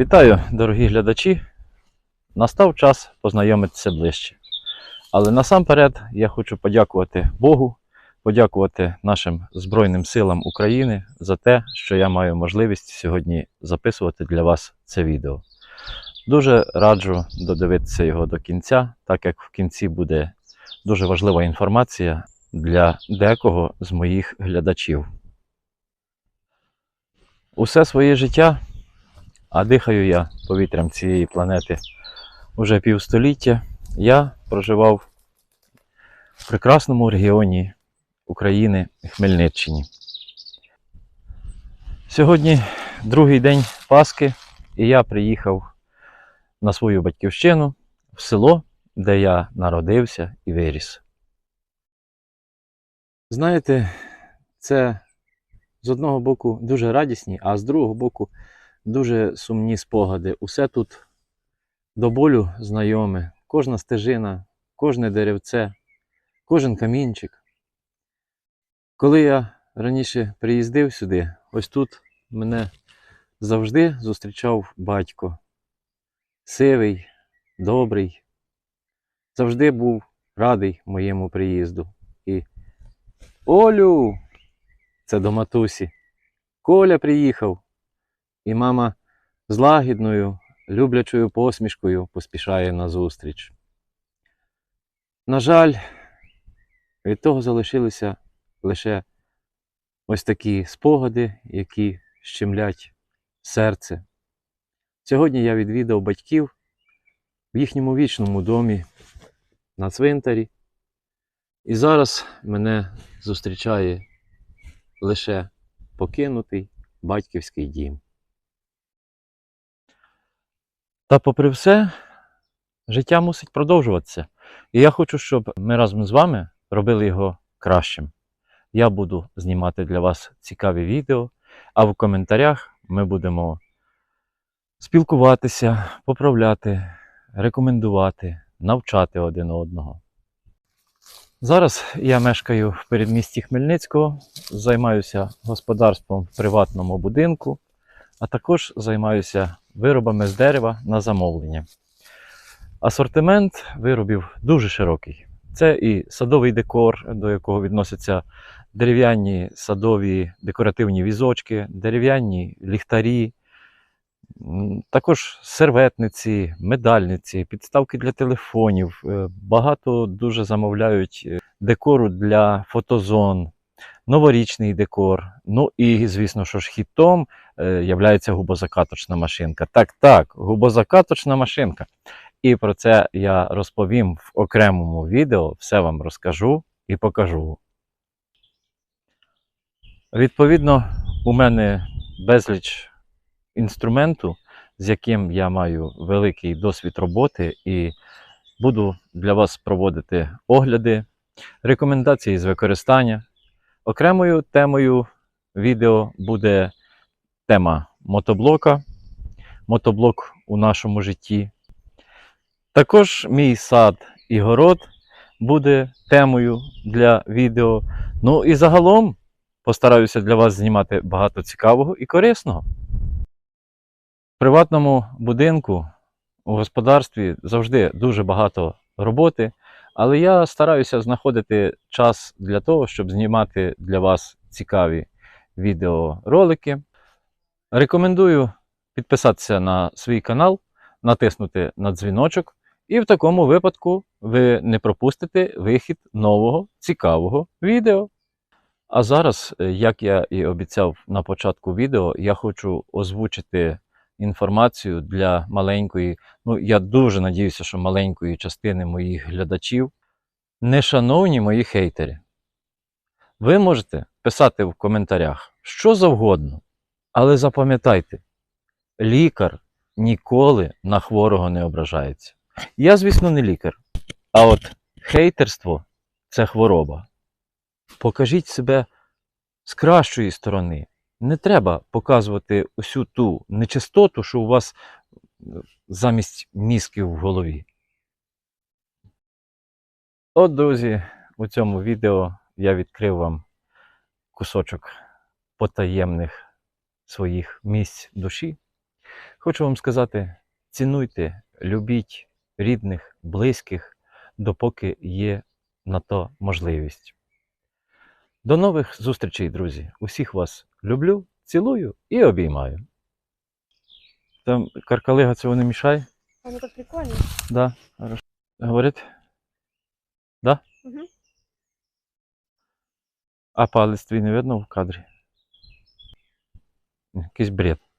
Вітаю, дорогі глядачі! Настав час познайомитися ближче. Але насамперед я хочу подякувати Богу, подякувати нашим Збройним силам України за те, що я маю можливість сьогодні записувати для вас це відео. Дуже раджу додивитися його до кінця, так як в кінці буде дуже важлива інформація для декого з моїх глядачів. Усе своє життя а дихаю я повітрям цієї планети уже півстоліття. Я проживав в прекрасному регіоні України Хмельниччині. Сьогодні другий день Пасхи, і я приїхав на свою батьківщину в село, де я народився і виріс. Знаєте, це з одного боку дуже радісні, а з другого боку дуже сумні спогади. Усе тут до болю знайоме, кожна стежина, кожне деревце, кожен камінчик. Коли я раніше приїздив сюди, ось тут мене завжди зустрічав батько. Сивий, добрий, завжди був радий моєму приїзду. І Олю! Це до матусі. Коля приїхав. І мама з лагідною, люблячою посмішкою поспішає назустріч. На жаль, від того залишилися лише ось такі спогади, які щемлять серце. Сьогодні я відвідав батьків в їхньому вічному домі на цвинтарі. І зараз мене зустрічає лише покинутий батьківський дім. Та попри все, життя мусить продовжуватися. І я хочу, щоб ми разом з вами робили його кращим. Я буду знімати для вас цікаві відео, а в коментарях ми будемо спілкуватися, поправляти, рекомендувати, навчати один одного. Зараз я мешкаю в передмісті Хмельницького, займаюся господарством в приватному будинку, а також займаюся виробами з дерева на замовлення. Асортимент виробів дуже широкий. Це і садовий декор, до якого відносяться дерев'яні садові декоративні візочки, дерев'яні ліхтарі, також серветниці, медальниці, підставки для телефонів. Е, Багато дуже замовляють е, декору для фотозон, новорічний декор. Ну і, звісно, що ж хітом е, являється губозакаточна машинка. Так, так, губозакаточна машинка. І про це я розповім в окремому відео, все вам розкажу і покажу. Відповідно, у мене безліч інструменту, з яким я маю великий досвід роботи, і буду для вас проводити огляди, рекомендації з використання. Окремою темою відео буде тема мотоблока, мотоблок у нашому житті. Також мій сад і город буде темою для відео. Ну і загалом постараюся для вас знімати багато цікавого і корисного. В приватному будинку у господарстві завжди дуже багато роботи, але я стараюся знаходити час для того, щоб знімати для вас цікаві відеоролики. Рекомендую підписатися на свій канал, натиснути на дзвіночок, і в такому випадку ви не пропустите вихід нового цікавого відео. А зараз, як я і обіцяв на початку відео, я хочу озвучити інформацію для маленької, ну я дуже надіюся, що маленької частини моїх глядачів. Нешановні мої хейтери, ви можете писати в коментарях що завгодно, але запам'ятайте, лікар ніколи на хворого не ображається. Я, звісно, не лікар, а от хейтерство це хвороба. Покажіть себе з кращої сторони. Не треба показувати усю ту нечистоту, що у вас е, замість мізків в голові. От, друзі, у цьому відео я відкрив вам кусочок потаємних своїх місць душі. Хочу вам сказати: цінуйте, любіть рідних, близьких, допоки є на то можливість. До нових зустрічей, друзі. Усіх вас люблю, цілую і обіймаю. Там каркалига цього не мішає? Воно так прикольно. Да, хорошо. Говорить? Да? Угу. А палець твій не видно в кадрі? Якийсь бред.